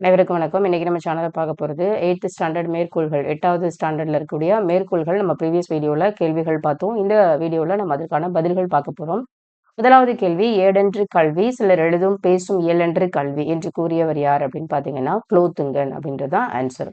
அனைவருக்கும் வணக்கம். இன்றைக்கி நம்ம சேனலை பார்க்க போகிறது எயித்து ஸ்டாண்டர்ட் மேற்கோள்கள். எட்டாவது ஸ்டாண்டர்டில் இருக்கக்கூடிய மேற்கோள்கள் நம்ம ப்ரீவியஸ் வீடியோவில் கேள்விகள் பார்த்தோம். இந்த வீடியோவில் நம்ம அதற்கான பதில்கள் பார்க்க போகிறோம் முதலாவது கேள்வி ஏடென்று கல்வி சிலர் எழுதும் பேசும் இயலென்று கல்வி என்று கூறியவர் யார் அப்படின்னு பார்த்தீங்கன்னா குளோத்துங்கன் அப்படின்றது தான் ஆன்சர்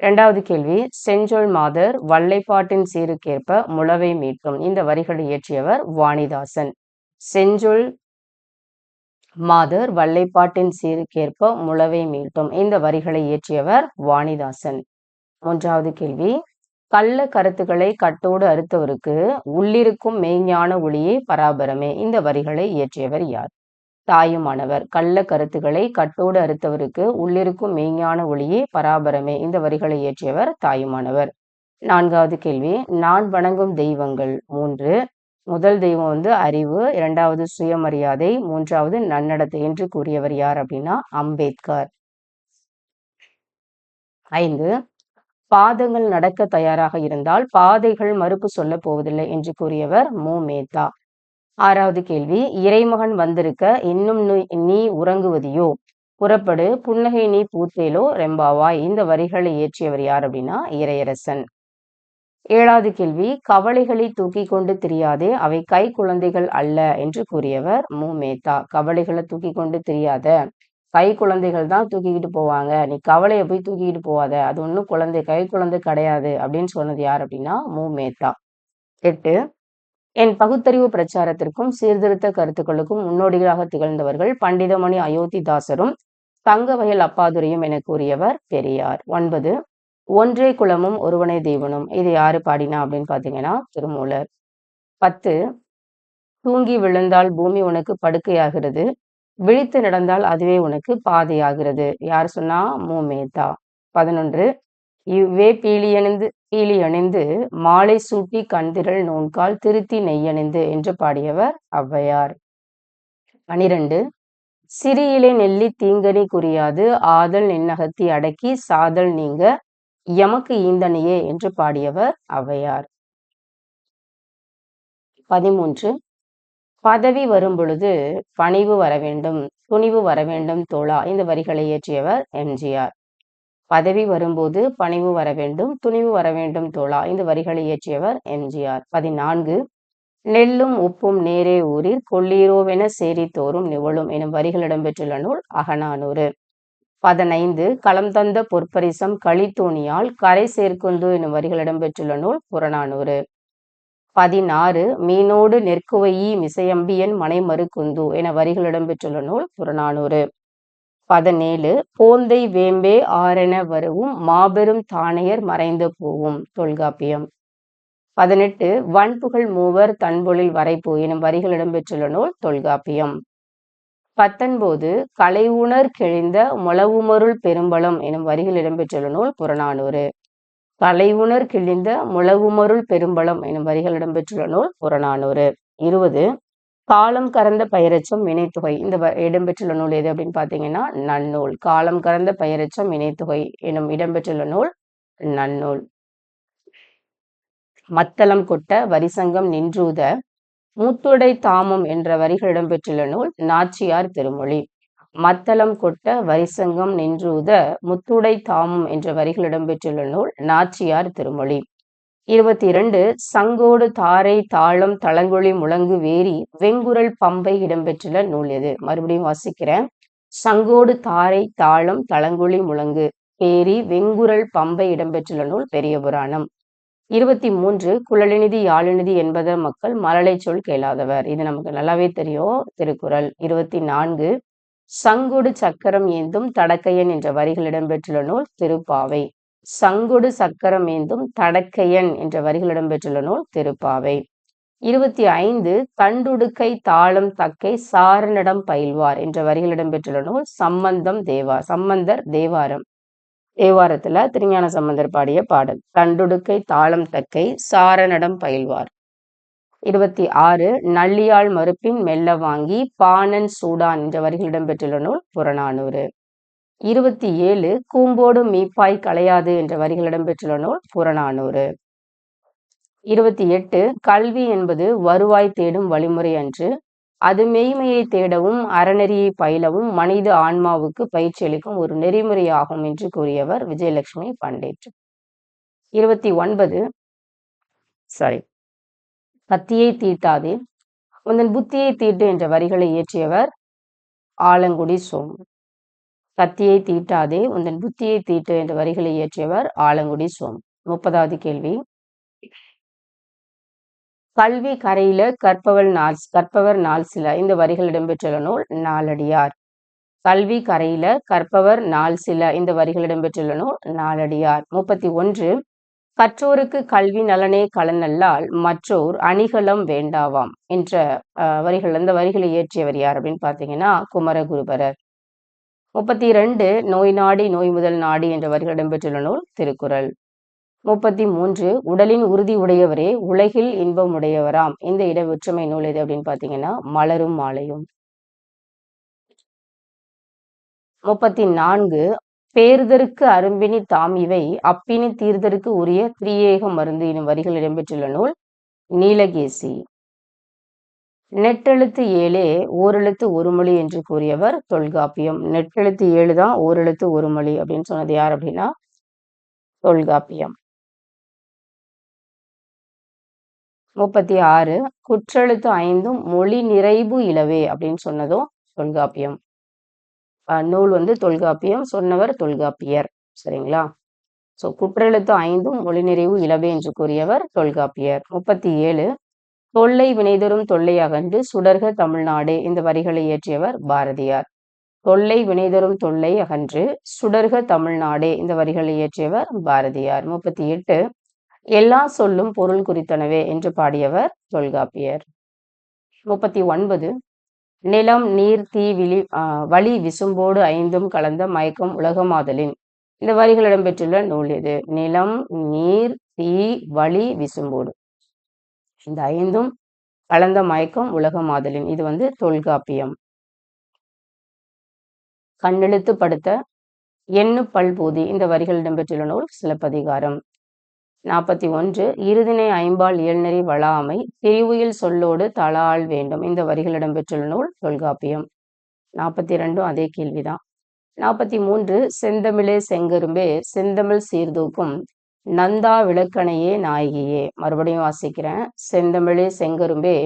ரெண்டாவது கேள்வி செஞ்சொல் மாதர் வல்லைப்பாட்டின் சீருக்கேற்ப முளவை மீட்டும் இந்த வரிகளை இயற்றியவர் வாணிதாசன். செஞ்சொல் மாதர் வல்லைப்பாட்டின் சீருக்கேற்ப முளவை மீட்டும். இந்த வரிகளை இயற்றியவர் வாணிதாசன். மூன்றாவது கேள்வி. கள்ள கருத்துக்களை கட்டோடு அறுத்தவருக்கு உள்ளிருக்கும் மெய்ஞான ஒளியே பராபரமே. இந்த வரிகளை இயற்றியவர் யார்? தாயுமானவர். கள்ள கருத்துக்களை கட்டோடு அறுத்தவருக்கு உள்ளிருக்கும் மெய்ஞான ஒளியே பராபரமே. இந்த வரிகளை இயற்றியவர் தாயுமானவர். நான்காவது கேள்வி. நான் வணங்கும் தெய்வங்கள் மூன்று. முதல் தெய்வம் வந்து அறிவு இரண்டாவது சுயமரியாதை மூன்றாவது நன்னடத்தை என்று கூறியவர் யார் அப்படின்னா அம்பேத்கர். ஐந்து பாதங்கள் நடக்க தயாராக இருந்தால் பாதைகள் மறுப்பு சொல்ல போவதில்லை என்று கூறியவர் மு. மேத்தா. ஆறாவது கேள்வி இறைமகன் வந்திருக்க இன்னும் நீ உறங்குவதையோ? புறப்படு புன்னகை நீ பூத்தேலோ? ரெம்பாவாய் இந்த வரிகளை இயற்றியவர் யார் அப்படின்னா இறையரசன். ஏழாவது கேள்வி கவலைகளை தூக்கி கொண்டு தெரியாதே அவை கை குழந்தைகள் அல்ல என்று கூறியவர் மு. மேத்தா. கவலைகளை தூக்கி கொண்டு தெரியாத. கை குழந்தைகள் தான் தூக்கிக்கிட்டு போவாங்க. நீ கவலையை போய் தூக்கிக்கிட்டு போவாத. அது ஒன்றும் குழந்தை கை குழந்தை கிடையாது அப்படின்னு சொன்னது யார் அப்படின்னா மு. மேத்தா. எட்டு என் பகுத்தறிவு பிரச்சாரத்திற்கும் சீர்திருத்த கருத்துக்களுக்கும் முன்னோடிகளாக திகழ்ந்தவர்கள் பண்டிதமணி அயோத்திதாசரும் தங்கவயல் அப்பாதுரையும் என கூறியவர் பெரியார். ஒன்பது ஒன்றே குலமும் ஒருவனே தெய்வனும் இது யாரு பாடினா அப்படின்னு பாத்தீங்கன்னா திருமூலர். பத்து தூங்கி விழுந்தால் பூமி உனக்கு படுக்கையாகிறது. விழித்து நடந்தால் அதுவே உனக்கு பாதையாகிறது. யார் சொன்னா? மூமேதா பதினொன்று இவ்வே பீலியணிந்து பீலி அணிந்து மாலை சூட்டி கண்திரள் நோன்கால் திருத்தி நெய்யணிந்து என்று பாடியவர் ஔவையார். பனிரெண்டு சிறியிலே நெல்லி தீங்கனி குறியாது ஆதல் நின்னகத்தி அடக்கி சாதல் நீங்க எமக்கு ஈந்தனையே என்று பாடியவர் ஔவையார். பதிமூன்று. பதவி வரும் பொழுது பணிவு வர வேண்டும் துணிவு வர வேண்டும் தோழா இந்த வரிகளை இயற்றியவர் எம்ஜிஆர். பதவி வரும்போது பணிவு வர வேண்டும் துணிவு வர வேண்டும் தோழா இந்த வரிகளை இயற்றியவர் எம்ஜிஆர். பதினான்கு. நெல்லும் உப்பும் நேரே ஊரில் கொள்ளீரோவென சேரி தோறும் நிவழும் எனும் வரிகள் இடம்பெற்றுள்ள நூல் அகநானூறு. பதினைந்து களம் தந்த பொற்பரிசம் களித்தோணியால் கரை சேர்க்குந்து எனும் வரிகள் இடம்பெற்றுள்ள நூல் புறநானூறு. பதினாறு மீனோடு நெற்குவையி மிசையம்பியன் மனைமறு குந்து என வரிகள் இடம்பெற்றுள்ள நூல் புறநானூறு. பதினேழு போந்தை வேம்பே ஆரென வருவும் மாபெரும் தானையர் மறைந்து போவும் தொல்காப்பியம். பதினெட்டு வன்புகழ் மூவர் தன்பொழில் வரைப்பு எனும் வரிகள் இடம்பெற்றுள்ள நூல் தொல்காப்பியம். பத்தொன்பது கலைவுணர் கிழிந்த முளவுமருள் பெரும்பலம் எனும் வரிகள் இடம்பெற்றுள்ள நூல் புறநானூறு. கலைவுணர் கிழிந்த முளவுமருள் பெரும்பலம் எனும் வரிகள் இடம்பெற்றுள்ள நூல் புறநானூறு. இருபது காலம் கறந்த பயிரச்சம் இணைத்துகை இந்த இடம்பெற்றுள்ள நூல் எது அப்படின்னு பார்த்தீங்கன்னா நன்னூல். காலம் கறந்த பயிரச்சம் இணைத்துகை எனும் இடம்பெற்றுள்ள நூல் நன்னூல். மத்தளம் கொட்ட வரிசங்கம் நின்றூத மூத்துடை தாமம் என்ற வரிகள் இடம்பெற்றுள்ள நூல் நாச்சியார் திருமொழி. மத்தளம் கொட்ட வரிசங்கம் நின்றுத முத்துடை தாமம் என்ற வரிகள் இடம்பெற்றுள்ள நூல் நாச்சியார் திருமொழி. இருபத்தி இரண்டு சங்கோடு தாரை தாளம் தளங்கொழி முழங்கு வேரி வெங்குரல் பம்பை இடம்பெற்றுள்ள நூல் எது? மறுபடியும் வாசிக்கிறேன். சங்கோடு தாரை தாளம் தளங்கொழி முழங்கு பேரி வெங்குரல் பம்பை இடம்பெற்றுள்ள நூல் பெரிய புராணம். இருபத்தி மூன்று குழலிநிதி யாழிநிதி என்பத மக்கள் மழலை சொல் கேளாதவர். இது நமக்கு நல்லாவே தெரியும். திருக்குறள் இருபத்தி நான்கு சங்குடு சக்கரம் ஏந்தும் தடக்கையன் என்ற வரிகள் இடம்பெற்றுள்ள நூல் திருப்பாவை. சங்குடு சக்கரம் ஏந்தும் தடக்கையன் என்ற வரிகள் இடம்பெற்றுள்ள நூல் திருப்பாவை. இருபத்தி ஐந்து தண்டுடுக்கை தாளம் தக்கை சாரனிடம் பயில்வார் என்ற வரிகள் இடம்பெற்றுள்ள நூல் சம்பந்தம் தேவா சம்பந்தர் தேவாரம். தேவாரத்துல திருஞான சம்பந்தர் பாடிய பாடல் கண்டுடுக்கை தாளம் தக்கை சாரணடம் பயில்வார். இருபத்தி ஆறு நள்ளியாள் மறுப்பின் மெல்ல வாங்கி பானன் சூடான் என்ற வரிகளிடம் பெற்றுள்ள நூல் புறநானூறு. இருபத்தி ஏழு கூம்போடு மீப்பாய் களையாது என்ற வரிகள் இடம்பெற்றுள்ள நூல் புறநானூறு. இருபத்தி எட்டு கல்வி என்பது வருவாய் தேடும் வழிமுறை அன்று அது மெய்மையை தேடவும் அறநெறியை பயிலவும் மனித ஆன்மாவுக்கு பயிற்சி அளிக்கும் ஒரு நெறிமுறையாகும் என்று கூறியவர் விஜயலட்சுமி பண்டேட் இருபத்தி ஒன்பது சாரி கத்தியை தீட்டாதே. உந்தன் புத்தியை தீட்டு என்ற வரிகளை இயற்றியவர் ஆலங்குடி சோமு கத்தியை தீட்டாதே உந்தன் புத்தியை தீட்டு என்ற வரிகளை இயற்றியவர் ஆலங்குடி சோம் முப்பதாவது கேள்வி. கல்வி கரையில கற்பவர் நாள் கற்பவர் நாள் சில இந்த வரிகள் இடம்பெற்றுள்ள நூல் நாலடியார் கல்வி கரையில கற்பவர் நாள் சில இந்த வரிகள் இடம்பெற்றுள்ள நூல் நாலடியார் முப்பத்தி ஒன்று கற்றோருக்கு கல்வி நலனே கலனல்லால் மற்றோர் அணிகலம் வேண்டாவாம் என்ற வரிகள் அந்த வரிகளை இயற்றியவர் யார் அப்படின்னு பார்த்தீங்கன்னா குமரகுருபரர். முப்பத்தி இரண்டு நோய் நாடி நோய் முதல் நாடி என்ற வரிகள் இடம்பெற்றுள்ள நூல் திருக்குறள். முப்பத்தி மூன்று உடலின் உறுதி உடையவரே உலகில் இன்பம் உடையவராம் இந்த இட ஒற்றுமை நூல் எது அப்படின்னு பார்த்தீங்கன்னா மலரும் மாலையும். முப்பத்தி நான்கு பேர்தற்கு அரும்பினி தாம் இவை அப்பினி தீர்தற்கு உரிய திரியேக மருந்து எனும் வரிகள் இடம்பெற்றுள்ள நூல் நீலகேசி. நெட்டெழுத்து ஏழே ஓரெழுத்து ஒரு மொழி என்று கூறியவர் தொல்காப்பியம். நெட்டெழுத்து ஏழு தான் ஓரெழுத்து ஒரு மொழி அப்படின்னு சொன்னது யார் அப்படின்னா தொல்காப்பியம். முப்பத்தி ஆறு குற்றெழுத்து ஐந்தும் மொழி நிறைவு இளவே அப்படின்னு சொன்னதும் தொல்காப்பியம். நூல் வந்து தொல்காப்பியம் சொன்னவர் தொல்காப்பியர் சரிங்களா? ஸோ குற்றெழுத்து ஐந்தும் மொழி நிறைவு இளவே என்று கூறியவர் தொல்காப்பியர். முப்பத்தி ஏழு தொல்லை வினைதரும் தொல்லை அகன்று சுடர்க தமிழ்நாடு இந்த வரிகளை இயற்றியவர் பாரதியார். தொல்லை வினைதரும் தொல்லை அகன்று சுடர்க தமிழ்நாடே இந்த வரிகளை இயற்றியவர் பாரதியார். முப்பத்தி எட்டு எல்லா சொல்லும் பொருள் குறித்தனவே என்று பாடியவர் தொல்காப்பியர். முப்பத்தி ஒன்பது. நிலம் நீர் தீ விழி வழி விசும்போடு ஐந்தும் கலந்த மயக்கம் உலகமாதலின். இந்த வரிகள் இடம்பெற்றுள்ள நூல் இது நிலம் நீர் தீ வழி விசும்போடு. இந்த ஐந்தும் கலந்த மயக்கம் உலகமாதலின். இது வந்து தொல்காப்பியம். கண்ணெழுத்து படுத்த எண்ணு பல்பூதி. இந்த வரிகள் இடம்பெற்றுள்ள நூல் சிலப்பதிகாரம். நாற்பத்தி ஒன்று இருதினை ஐம்பால் இயல்நெறி வளாமை திரிவுயில் சொல்லோடு தலால் வேண்டும் இந்த வரிகள் இடம்பெற்றுள்ள நூல் தொல்காப்பியம். நாற்பத்தி ரெண்டும் அதே கேள்விதான். நாற்பத்தி மூன்று செந்தமிழே செங்கரும்பே செந்தமிழ் சீர்தூக்கும் நந்தா விளக்கணையே நாயகியே மறுபடியும் வாசிக்கிறேன். செந்தமிழே செங்கரும்பே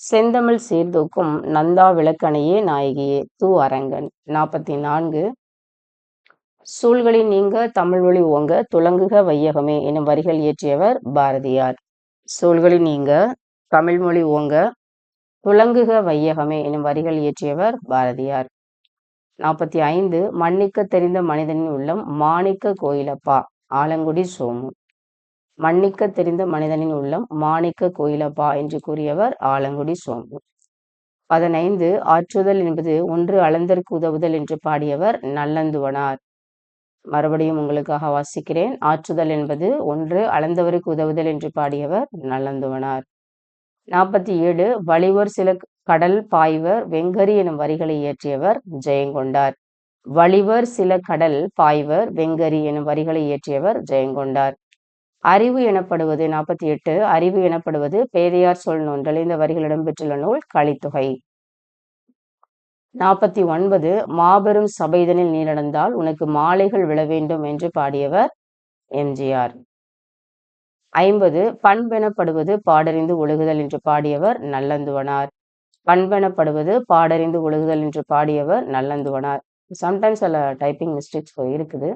செந்தமிழ் சீர்தூக்கும் நந்தா விளக்கணையே நாயகியே தூ அரங்கன். நாற்பத்தி நான்கு சூழ்களின் நீங்க தமிழ்மொழி ஓங்க துலங்குக வையகமே எனும் வரிகள் இயற்றியவர் பாரதியார். சூழ்களின் நீங்க தமிழ்மொழி ஓங்க துலங்குக வையகமே எனும் வரிகள் இயற்றியவர் பாரதியார். நாற்பத்தி ஐந்து மன்னிக்க தெரிந்த மனிதனின் உள்ளம் மாணிக்க கோயிலப்பா ஆலங்குடி சோமு. மன்னிக்க தெரிந்த மனிதனின் உள்ளம் மாணிக்க கோயிலப்பா என்று கூறியவர் ஆலங்குடி சோமு. பதினைந்து ஆற்றுதல் என்பது ஒன்று அளந்தற்கு உதவுதல் என்று பாடியவர் நல்லந்துவனார். மறுபடியும் உங்களுக்காக வாசிக்கிறேன். ஆற்றுதல் என்பது ஒன்று அளந்தவருக்கு உதவுதல் என்று பாடியவர் நல்லந்துவனார். நாற்பத்தி ஏழு வழிவர் சில கடல் பாய்வர் வெங்கரி எனும் வரிகளை இயற்றியவர் ஜெயங்கொண்டார். வழிவர் சில கடல் பாய்வர் வெங்கரி எனும் வரிகளை இயற்றியவர் ஜெயங்கொண்டார். அறிவு எனப்படுவது நாற்பத்தி எட்டு அறிவு எனப்படுவது பேதையார் சொல் நூல்கள் இந்த வரிகள் இடம்பெற்றுள்ள நூல் கலித்தொகை நாற்பத்தி ஒன்பது மாபெரும் சபைதனில் நீ நடந்தால் உனக்கு மாலைகள் விழ வேண்டும் என்று பாடியவர் எம்ஜிஆர் ஐம்பது பண்பெனப்படுவது பாடறிந்து ஒழுகுதல் என்று பாடியவர் நல்லந்துவனார். பண்பெனப்படுவது பாடறிந்து ஒழுகுதல் என்று பாடியவர் நல்லந்துவனார். சம்டைம்ஸ் அதில் டைப்பிங் மிஸ்டேக்ஸ் இருக்குது.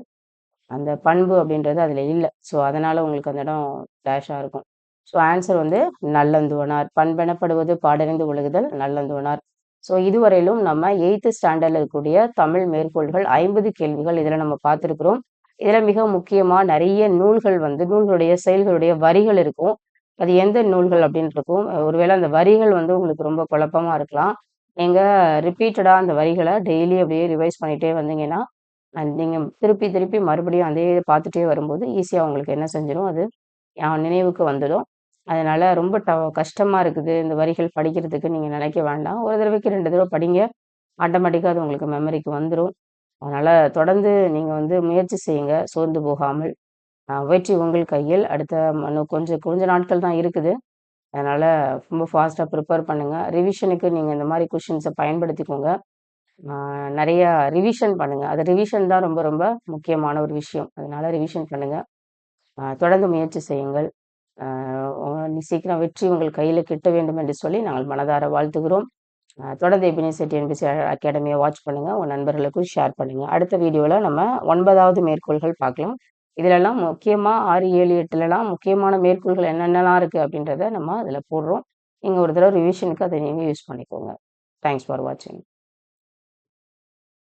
அந்த பண்பு அப்படின்றது அதில் இல்லை. ஸோ அதனால் உங்களுக்கு அந்த இடம் டேஷாக இருக்கும். ஸோ ஆன்சர் வந்து நல்லந்துவனார். பண்பெனப்படுவது பாடறிந்து ஒழுகுதல் நல்லந்துவனார். ஸோ இதுவரையிலும் நம்ம எயித்து ஸ்டாண்டர்டில் இருக்கக்கூடிய தமிழ் மேற்கோள்கள் ஐம்பது கேள்விகள் இதில் நம்ம பார்த்துருக்குறோம். இதில் மிக முக்கியமாக நிறைய நூல்கள் வந்து நூல்களுடைய செயல்களுடைய வரிகள் இருக்கும். அது எந்த நூல்கள் அப்படின்னு இருக்கும். ஒருவேளை அந்த வரிகள் வந்து உங்களுக்கு ரொம்ப குழப்பமாக இருக்கலாம். நீங்கள் ரிப்பீட்டடாக அந்த வரிகளை டெய்லி அப்படியே ரிவைஸ் பண்ணிகிட்டே வந்தீங்கன்னா நீங்கள் திருப்பி திருப்பி மறுபடியும் அதே பார்த்துட்டே வரும்போது ஈஸியாக உங்களுக்கு என்ன செஞ்சிடும் அது நினைவுக்கு வந்துடும். அதனால ரொம்ப ட கஷ்டமா இருக்குது இந்த வரிகள் படிக்கிறதுக்கு நீங்க நினைக்க வேண்டாம். ஒரு தடவைக்கு ரெண்டு தடவை படிங்க. ஆட்டோமேட்டிக்காக அது உங்களுக்கு மெமரிக்கு வந்துடும் அதனால தொடர்ந்து நீங்க வந்து முயற்சி செய்யுங்க, சோர்ந்து போகாமல். வெற்றி உங்கள் கையில். அடுத்த இன்னும் கொஞ்சம் கொஞ்ச நாட்கள் தான் இருக்குது. அதனால் ரொம்ப ஃபாஸ்ட்டாக ப்ரிப்பேர் பண்ணுங்கள் ரிவிஷனுக்கு நீங்கள் இந்த மாதிரி கொஷின்ஸை பயன்படுத்திக்கோங்க நிறையா ரிவிஷன் பண்ணுங்கள் அது ரிவிஷன் தான் ரொம்ப ரொம்ப முக்கியமான ஒரு விஷயம் அதனால் ரிவிஷன் பண்ணுங்கள் தொடர்ந்து முயற்சி செய்யுங்கள் சீக்கிரம் வெற்றி உங்கள் கையில் கிட்ட வேண்டும் என்று சொல்லி நாங்கள் மனதார வாழ்த்துகிறோம். தொடர்ந்து செட்டி என்பி அகாடமியை வாட்ச் பண்ணுங்கள் உங்கள் நண்பர்களுக்கும் ஷேர் பண்ணுங்கள் அடுத்த வீடியோவில் நம்ம ஒன்பதாவது மேற்கோள்கள் பார்க்கலாம். இதிலெல்லாம் முக்கியமாக ஆறு ஏழு எட்டுலலாம் முக்கியமான மேற்கோள்கள் என்னென்னலாம் இருக்குது அப்படின்றத நம்ம அதில் போடுறோம். நீங்கள் ஒரு தடவை ரிவிஷனுக்கு அதை நீங்கள் யூஸ் பண்ணிக்கோங்க. தேங்க்ஸ் ஃபார் வாட்சிங்